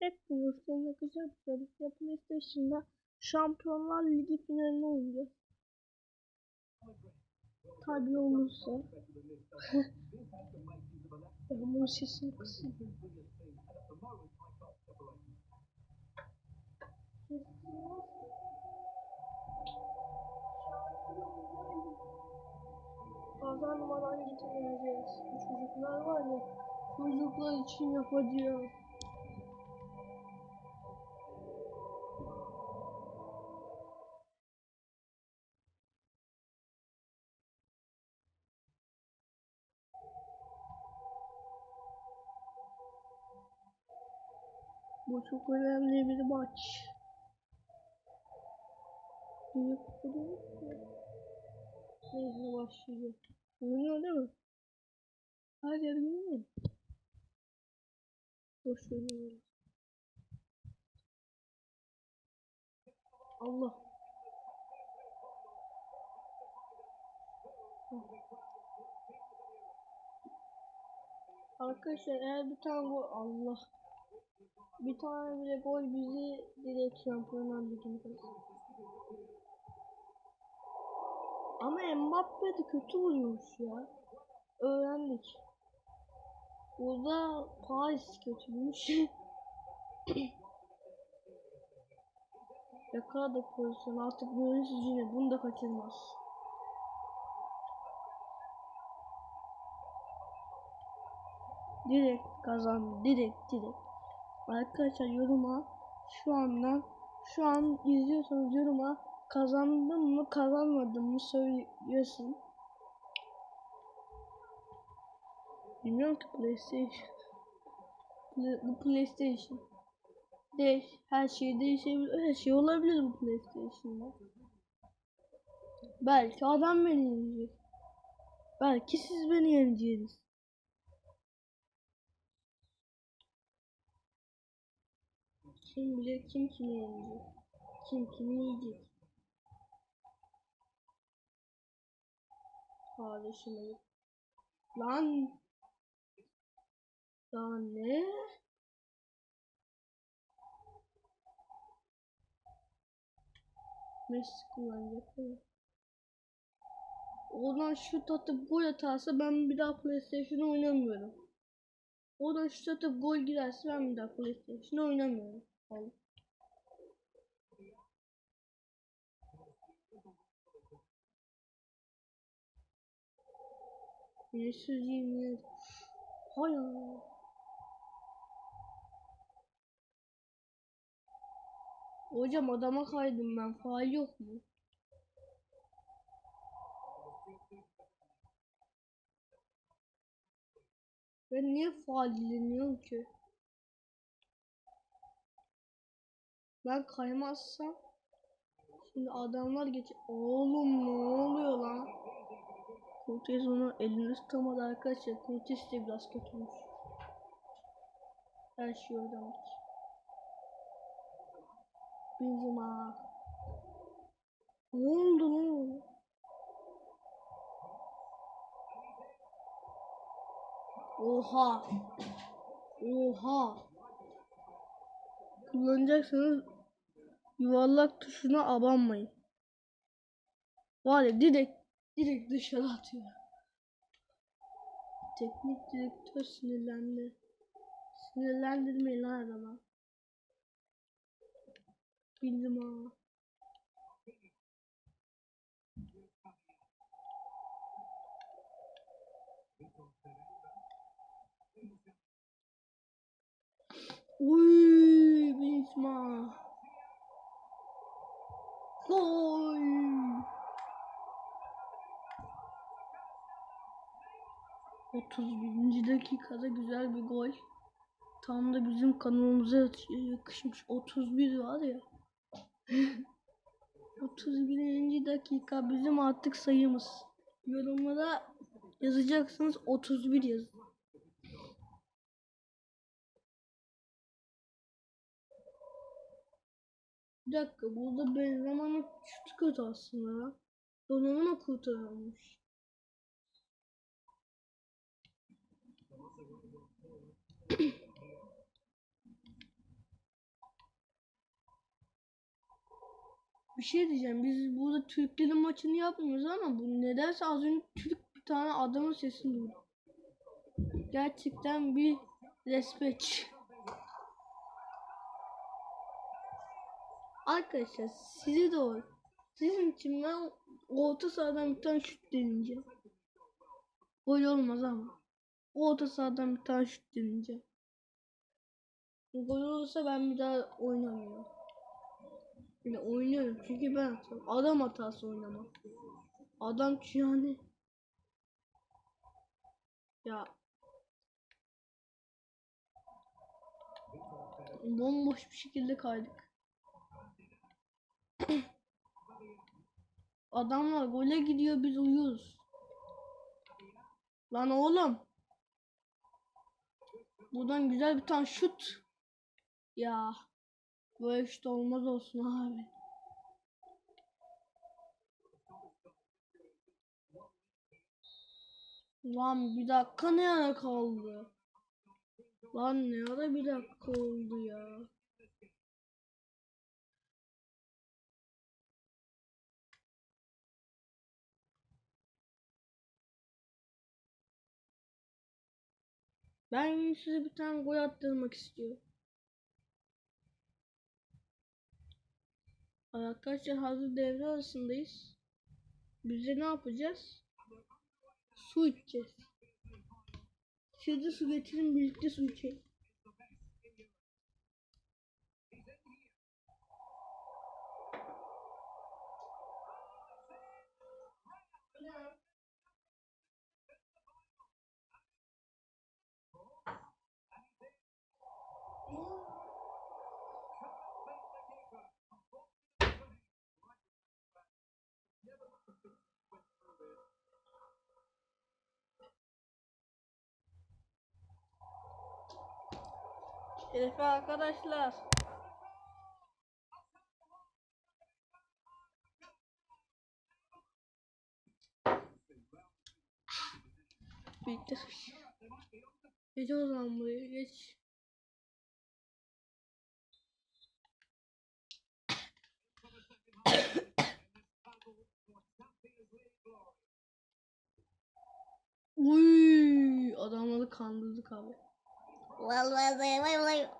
Hep biliyorsun yakacak ya PlayStation'da Şampiyonlar Ligi finalini oynayacağız. Tabii olursa. ben bunun sesini kısayım. Kazanmadan gitmeyeceğiz. Bu çocuklar var ya, çocuklar için yapacağız. Çok önemli bir maç. Büyük kudu. Neyse başlayacağız. Görünüyor değil mi? Her yer görünüyor mu? Görünüyor. Allah. Arkadaşlar eğer bir tane gol Allah bir tane bile gol bizi direkt şampiyonlar kazanır. Ama Mbappe de kötü vuruyormuş ya. Öğrendik. Burada Paris kötüymüş. Yakaladık pozisyon artık görünsüz yine bunu da kaçırmaz. Direkt kazandı direkt direkt. Arkadaşlar yoruma şu andan şu an izliyorsanız yoruma kazandım mı kazanmadım mı söylüyorsun. Bilmiyorum ki PlayStation. Play- Bu PlayStation. Değiş, her şey değişebilir. Her şey olabilir bu PlayStation'da. Belki adam beni yenecek. Belki siz beni yeneceksiniz. Kim bilir kim kimi yenecek. Kim kimi yiyecek. Kardeşim. Lan. Lan ne? Messi kullanacak mi? Oradan şut atıp gol atarsa ben bir daha PlayStation oynamıyorum. Oradan şut atıp gol girerse ben bir daha PlayStation oynamıyorum. Vallahi. Ne söyleyeyim ya? Hay Allah. Hocam adama kaydım ben. Faal yok mu? Ben niye faal dileniyorum ki? Ben kaymazsam şimdi adamlar geç. Oğlum ne oluyor lan? Cortez onu elini tutamadı arkadaşlar. Cortez de biraz kötüymüş. Her şey oradan geç. Benzema. Ne oldu? Oha. Oha. Kullanacaksanız yuvarlak tuşuna abanmayın. Var ya direkt direkt dışarı atıyor. Teknik direktör sinirlendi. Sinirlendirmeyin lan adama. Bildim ha. Uy, Benzema. Gol. Otuz birinci dakikada güzel bir gol. Tam da bizim kanalımıza yakışmış. 31 var ya. 31. dakika bizim artık sayımız. Yorumlara yazacaksınız 31 yazın. Bir dakika burada Belrama'nın kötü kötü aslında ya. Donnarumma kurtarılmış. bir şey diyeceğim. Biz burada Türklerin maçını yapmıyoruz ama bu nedense az önce Türk bir tane adamın sesini duydum. Gerçekten bir respect. Arkadaşlar size doğru. Sizin için ben orta sahadan bir tane şut deneyeceğim. Gol olmaz ama. Orta sahadan bir tane şut deneyeceğim. Gol olursa ben bir daha oynamıyorum. Yine oynuyorum çünkü ben atıyorum. Adam hatası oynamam. Adam yani. Ya. Bomboş bir şekilde kaydık. Adamlar gole gidiyor biz uyuyoruz. Lan oğlum. Buradan güzel bir tane şut. Ya. Böyle şut olmaz olsun abi. Lan bir dakika ne ara kaldı? Lan ne ara bir dakika oldu ya? Ben size bir tane gol attırmak istiyorum. Arkadaşlar hazır devre arasındayız. Biz de ne yapacağız? Su içeceğiz. Siz de su getirin birlikte su içelim. Şerefe arkadaşlar. İç. Geç o zaman buraya geç. Uy, adamları kandırdık abi.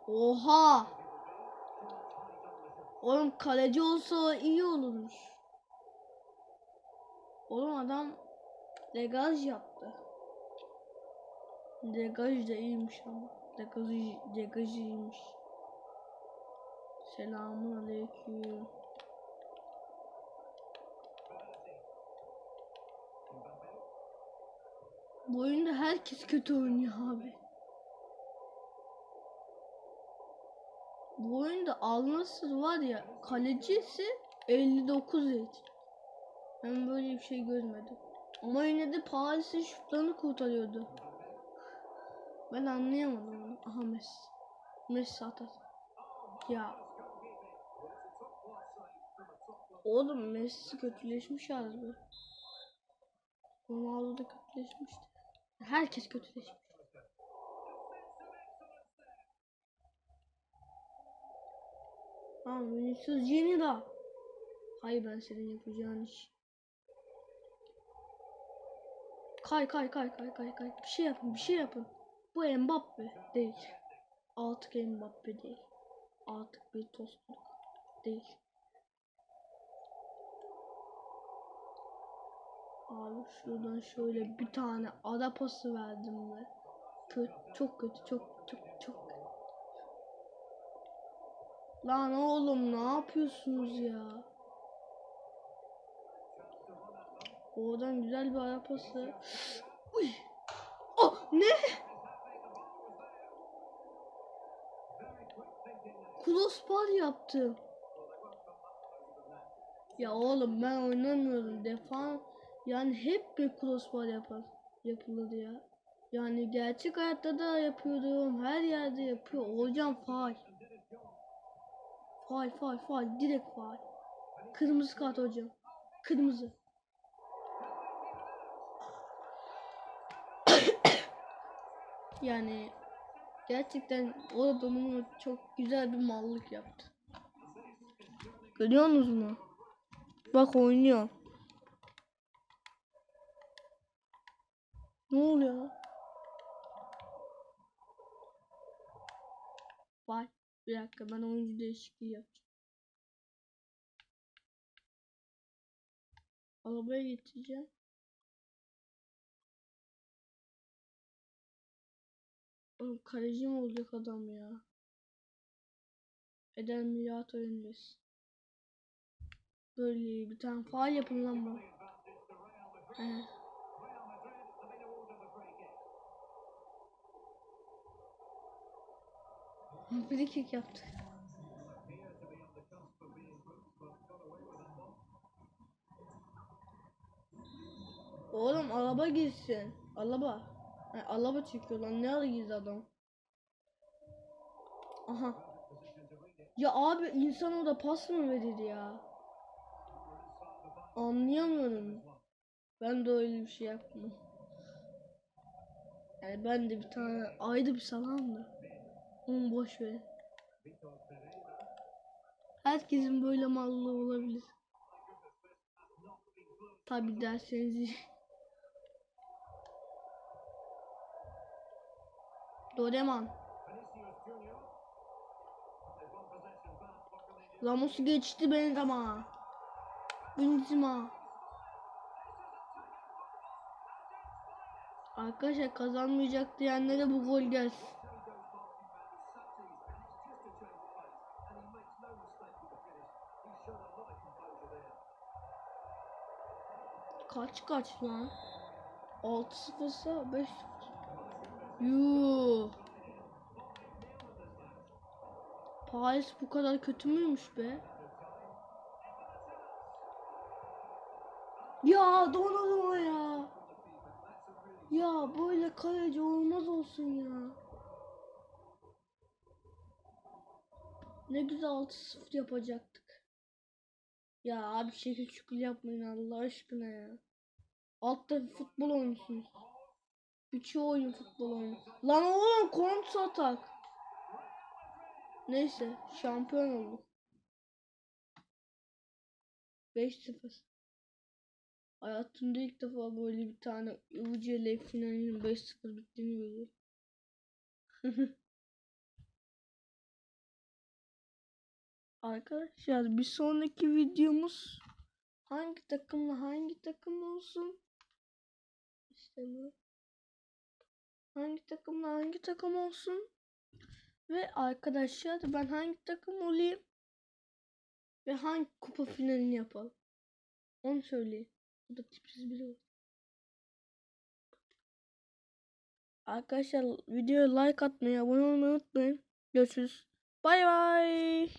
Oha! Oğlum kaleci olsa iyi olurmuş. Oğlum adam degaj yaptı. Degaj da iyiymiş ama. Degaj, degaj iyiymiş. Selamun aleyküm. Bu oyunda herkes kötü oynuyor abi. Bu oyunda Al-Nassr var ya kalecisi 59 rate. Ben böyle bir şey görmedim. Ama yine de Paris'in şutlarını kurtarıyordu. Ben anlayamadım onu. Aha Messi. Messi atar. Ya. Oğlum Messi kötüleşmiş harbi. Ronaldo da kötüleşmişti. Herkes kötüleşmiş. Tamam Vinicius Junior. Hayır ben senin yapacağın iş. Kay kay kay kay kay kay. Bir şey yapın bir şey yapın. Bu Mbappe değil. Artık Mbappe değil. Artık bir tostluk değil. Abi şuradan şöyle bir tane ada pası verdim ve kötü, çok kötü çok çok çok. Lan oğlum ne yapıyorsunuz ya? Oradan güzel bir ara pası. Uy. Oh ne? Crossbar yaptı. Ya oğlum ben oynamıyorum. Defan yani hep bir crossbar yapar. Yapılır ya. Yani gerçek hayatta da yapıyorum. Her yerde yapıyor. Hocam faal. Faal faal faal. Direkt faal. Kırmızı kart hocam. Kırmızı. yani gerçekten o adamın çok güzel bir mallık yaptı. Görüyorsunuz mu? Bak oynuyor. Ne oluyor lan? Bir dakika ben oyuncu değişikliği yapacağım. Arabaya getireceğim. Oğlum kaleci mi olacak adam ya? Eden Milat önündesin. Böyle bir tane faal yapın lan bana. He. Bir kick yaptı. Oğlum araba girsin. Araba. Ha, araba çekiyor lan. Ne ara girdi adam? Aha. Ya abi insan orada pas mı verir ya? Anlayamıyorum. Ben de öyle bir şey yapmam. Yani ben de bir tane ayrı bir salam da. Onu boş ver. Herkesin böyle mallığı olabilir. Tabi derseniz Doreman. Ramos'u geçti beni ama. Benzema. Arkadaşlar kazanmayacak diyenlere bu gol gelsin. Kaç lan? 6-0 ise 5-0. Yuh. Paris bu kadar kötü müymüş be? Ya Donnarumma ya. Ya böyle kaleci olmaz olsun ya. Ne güzel 6-0 yapacaktık. Ya abi şekil şükür yapmayın Allah aşkına ya. Altta futbol oynuyorsunuz. Üçü oyun futbol oyunu. Lan oğlum kontra atak. Neyse şampiyon olduk. 5-0. Hayatımda ilk defa böyle bir tane UCL finalinin 5-0 bittiğini görüyorum. Arkadaşlar bir sonraki videomuz hangi takımla hangi takım olsun? İşte. Hangi takımla hangi takım olsun? Ve arkadaşlar ben hangi takım olayım? Ve hangi kupa finalini yapalım? Onu söyleyin. Bu da tipsiz biri var. Arkadaşlar videoya like atmayı, abone olmayı unutmayın. Görüşürüz. Bay bay.